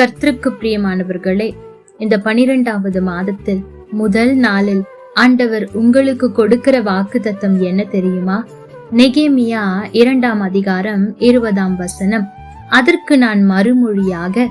கர்த்தருக்கு பிரியமானவர்களே இந்த பனிரெண்டாவது மாதத்தில் முதல் நாளில் ஆண்டவர் உங்களுக்கு கொடுக்கிற வாக்கு தத்தம் என்ன தெரியுமா? நெகேமியா இரண்டாம் அதிகாரம் இருபதாம் வசனம். அதற்கு நான் மறுமொழியாக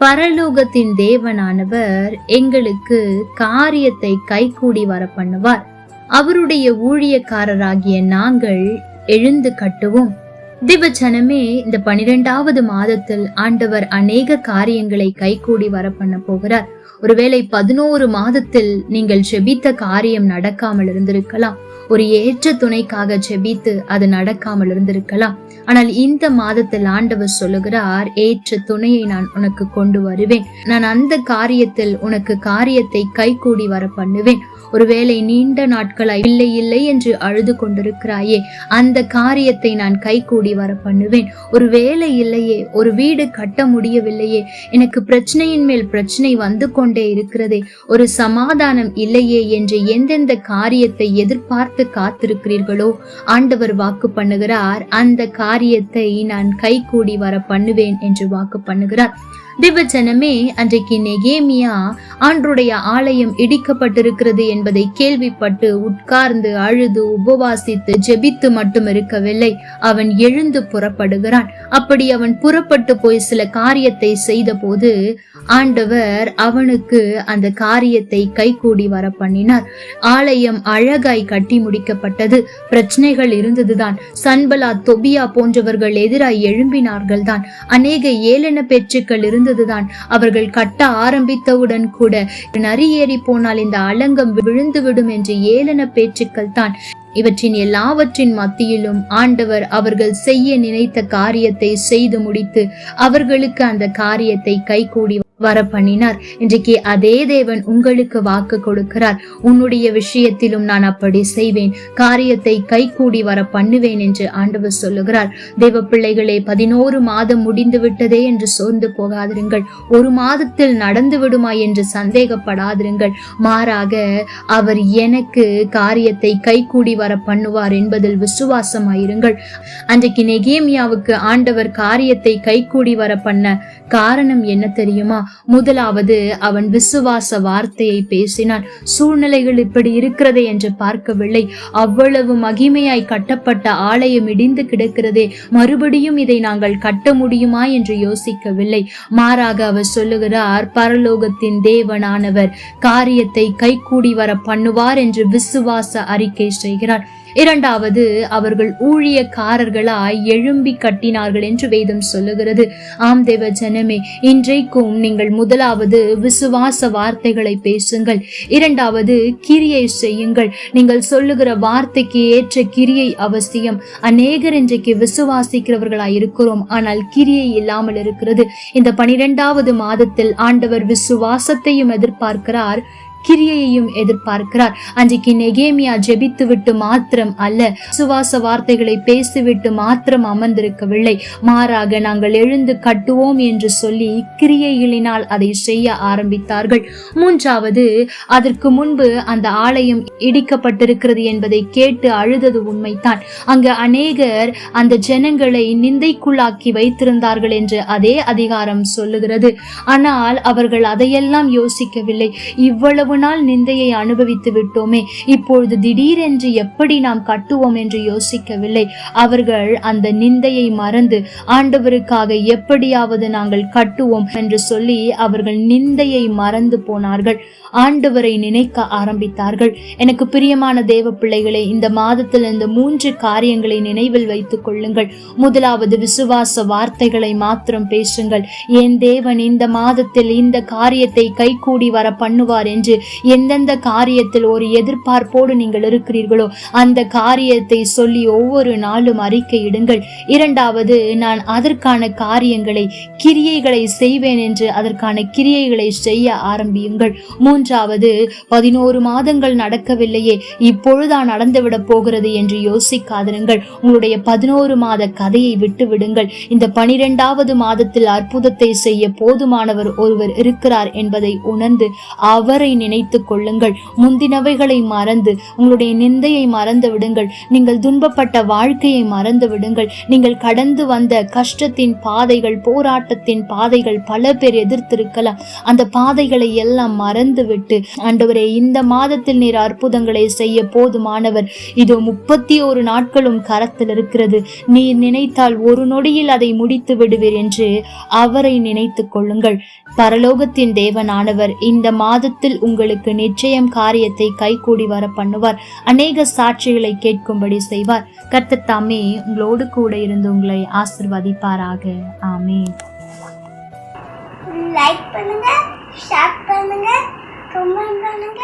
பரலோகத்தின் தேவனானவர் எங்களுக்கு காரியத்தை கைகூடி வர பண்ணுவார் அவருடைய ஊழியக்காரராகிய நாங்கள் எழுந்து கட்டுவோம். திவஜனமே இந்த பனிரெண்டாவது மாதத்தில் ஆண்டவர் அநேக காரியங்களை கைகூடி வர பண்ண போகிறார். ஒருவேளை பதினோரு மாதத்தில் நீங்கள் செபித்த காரியம் நடக்காமல் இருந்திருக்கலாம். ஒரு ஏற்ற துணைக்காக செபித்து அது நடக்காமல் இருந்திருக்கலாம். ஆனால் இந்த மாதத்தில் ஆண்டவர் சொல்லுகிறார் ஏற்ற துணையை நான் உனக்கு கொண்டு வருவேன். நான் அந்த காரியத்தில் உனக்கு காரியத்தை கைகூடி வர பண்ணுவேன் ஒருவேளை நீண்ட நாட்களாய் இல்லை இல்லை என்று அழுது கொண்டிருக்கிறாயே அந்த காரியத்தை நான் கைகூடி வர பண்ணுவேன் ஒரு வேலை இல்லையே ஒரு வீடு கட்ட முடியவில்லையே எனக்கு பிரச்சனையின் மேல் பிரச்சனை வந்து கொண்டே இருக்கிறதே ஒரு சமாதானம் இல்லையே என்று எந்தெந்த காரியத்தை எதிர்பார்த்து காத்திருக்கிறீர்களோ ஆண்டவர் வாக்கு பண்ணுகிறார். அந்த காரியத்தை நான் கைகூடி வர பண்ணுவேன் என்று வாக்கு பண்ணுகிறார். திவச்சனமே அன்றைக்கு நெகேமியா ஆண்டுடைய ஆலயம் இடிக்கப்பட்டிருக்கிறது என்பதை கேள்விப்பட்டு உட்கார்ந்து அழுது உபவாசித்து ஜெபித்து மட்டும் இருக்கவில்லை. அவன் எழுந்து புறப்படுகிறான். அப்படி அவன் புறப்பட்டு போய் சில காரியத்தை செய்த போது ஆண்டவர் அவனுக்கு அந்த காரியத்தை கைகூடி வர பண்ணினார் ஆலயம் அழகாய் கட்டி முடிக்கப்பட்டது. பிரச்சனைகள் இருந்ததுதான். சன்பலா தொபியா போன்றவர்கள் எதிராய் எழும்பினார்கள் தான் அநேக ஏளன பேச்சுக்கள் இருந்ததுதான் அவர்கள் கட்ட ஆரம்பித்தவுடன் கூட நரி ஏறி போனால் இந்த அலங்கம் விழுந்துவிடும் என்று ஏளன பேச்சுக்கள் தான். இவற்றின் எல்லாவற்றின் மத்தியிலும் ஆண்டவர் அவர்கள் செய்ய நினைத்த காரியத்தை செய்து முடித்து அவர்களுக்கு அந்த காரியத்தை கைகூடி வர பண்ணினார் இன்றைக்கு அதே தேவன் உங்களுக்கு வாக்கு கொடுக்கிறார். உன்னுடைய விஷயத்திலும் நான் அப்படி செய்வேன். காரியத்தை கைகூடி வர பண்ணுவேன் என்று ஆண்டவர் சொல்லுகிறார். தேவ பிள்ளைகளே பதினோரு மாதம் முடிந்து விட்டதே என்று சோர்ந்து போகாதிருங்கள். ஒரு மாதத்தில் நடந்து விடுமா என்று சந்தேகப்படாதிருங்கள். மாறாக அவர் எனக்கு காரியத்தை கைகூடி வர பண்ணுவார் என்பதில் விசுவாசமாயிருங்கள். அன்றைக்கு நெகேமியாவுக்கு ஆண்டவர் காரியத்தை கைகூடி வர பண்ண காரணம் என்ன தெரியுமா? முதலாவது அவன் விசுவாச வார்த்தையை பேசினான். சூழ்நிலைகள் இப்படி இருக்கிறதே என்று பார்க்கவில்லை. அவ்வளவு மகிமையாய் கட்டப்பட்ட ஆலயம் இடிந்து கிடக்கிறதே. மறுபடியும் இதை நாங்கள் கட்ட முடியுமா என்று யோசிக்கவில்லை. மாறாக அவர் சொல்லுகிறார் பரலோகத்தின் தேவனானவர் காரியத்தை கைகூடி வர பண்ணுவார் என்று விசுவாச அறிக்கை செய்கிறார். இரண்டாவது அவர்கள் ஊழியக்காரர்களாய் எழும்பி கட்டினார்கள் என்று வேதம் சொல்லுகிறது. ஆம் தேவ ஜனமே இன்றைக்கும் நீங்கள் முதலாவது விசுவாச வார்த்தைகளை பேசுங்கள். இரண்டாவது கிரியை செய்யுங்கள். நீங்கள் சொல்லுகிற வார்த்தைக்கு ஏற்ற கிரியை அவசியம். அநேகர் இன்றைக்கு விசுவாசிக்கிறவர்களாய் இருக்கிறோம். ஆனால் கிரியை இல்லாமல் இருக்கிறது. இந்த பனிரெண்டாவது மாதத்தில் ஆண்டவர் விசுவாசத்தையும் எதிர்பார்க்கிறார். கிரியையையும் எதிர்பார்க்கிறார். அன்றைக்கு நெகேமியா ஜெபித்துவிட்டு மாத்திரம் அல்ல சுவாச வார்த்தைகளை பேசிவிட்டு மாத்திரம் அமர்ந்திருக்கவில்லை. மாறாக நாங்கள் எழுந்து கட்டுவோம் என்று சொல்லி கிரியைகளினால் அதை செய்ய ஆரம்பித்தார்கள். மூன்றாவது அதற்கு முன்பு அந்த ஆலயம் இடிக்கப்பட்டிருக்கிறது என்பதை கேட்டு அழுதது உண்மைதான். அங்கு அநேகர் அந்த ஜனங்களை நிந்தைக்குள்ளாக்கி வைத்திருந்தார்கள் என்று அதே அதிகாரம் சொல்லுகிறது. ஆனால் அவர்கள் அதையெல்லாம் யோசிக்கவில்லை. இவ்வளவு நாள் நிந்தையை அனுபவித்து விட்டோமே. இப்பொழுது திடீரென்று எப்படி நாம் கட்டுவோம் என்று யோசிக்கவில்லை. அவர்கள் அந்த நிந்தையை மறந்து ஆண்டவருக்காக எப்படியாவது நாங்கள் கட்டுவோம் என்று சொல்லி அவர்கள் நிந்தையை மறந்து போனார்கள். ஆண்டவரை நினைக்க ஆரம்பித்தார்கள். எனக்கு பிரியமான தேவ பிள்ளைகளை இந்த மாதத்தில் இந்த மூன்று காரியங்களை நினைவில் வைத்துக் கொள்ளுங்கள். முதலாவது விசுவாச வார்த்தைகளை மாத்திரம் பேசுங்கள். என் தேவன் இந்த மாதத்தில் இந்த காரியத்தை கைகூடி வர பண்ணுவார் என்று எந்தெந்த காரியத்தில் ஒரு எதிர்பார்ப்போடு நீங்கள் இருக்கிறீர்களோ அந்த காரியத்தை சொல்லி ஒவ்வொரு நாளும் அறிக்கையிடுங்கள் இரண்டாவது நான் அதற்கான காரியங்களை கிரியைகளை செய்வேன் என்று அதற்கான கிரியைகளை செய்ய ஆரம்பியுங்கள். மூன்றாவது பதினோரு மாதங்கள் நடக்கவில்லையே இப்பொழுதா நடந்துவிடப் போகிறது என்று யோசிக்காதிருங்கள். உங்களுடைய பதினோரு மாத கதையை விட்டு விடுங்கள் இந்த பனிரெண்டாவது மாதத்தில் அற்புதத்தை செய்ய போதுமானவர் ஒருவர் இருக்கிறார் என்பதை உணர்ந்து அவரை நினைத்து கொள்ளுங்கள். முந்தினவைகளை மறந்து உங்களுடைய நிந்தையை மறந்து விடுங்கள். நீங்கள் துன்பப்பட்ட வாழ்க்கையை மறந்து விடுங்கள். நீங்கள் கடந்து வந்த கஷ்டத்தின் பாதைகள் போராட்டத்தின் பாதைகள் பல பேர் எதிர்த்திருக்கலாம். அந்த பாதைகளை எல்லாம் மறந்து விட்டு ஆண்டவரே இந்த மாதத்தில் நீர் அற்புதங்களை செய்ய போதுமானவர். இதோ முப்பத்தி ஒரு நாட்களும் கரத்தில் இருக்கிறது. நீர் நினைத்தால் ஒரு நொடியில் அதை முடித்து விடுவீர் என்று அவரை நினைத்துக் கொள்ளுங்கள். பரலோகத்தின் தேவனானவர் இந்த மாதத்தில் உங்கள் உங்களுக்கு நிச்சயம் காரியத்தை கைகூடி வர பண்ணுவார் அநேக சாட்சிகளை கேட்கும்படி செய்வார். கர்த்தர் தாமே உங்களோடு கூட இருந்து உங்களை ஆசிர்வதிப்பாராக. ஆமே லைக் பண்ணுங்க ஷேர் பண்ணுங்க கமெண்ட் பண்ணுங்க.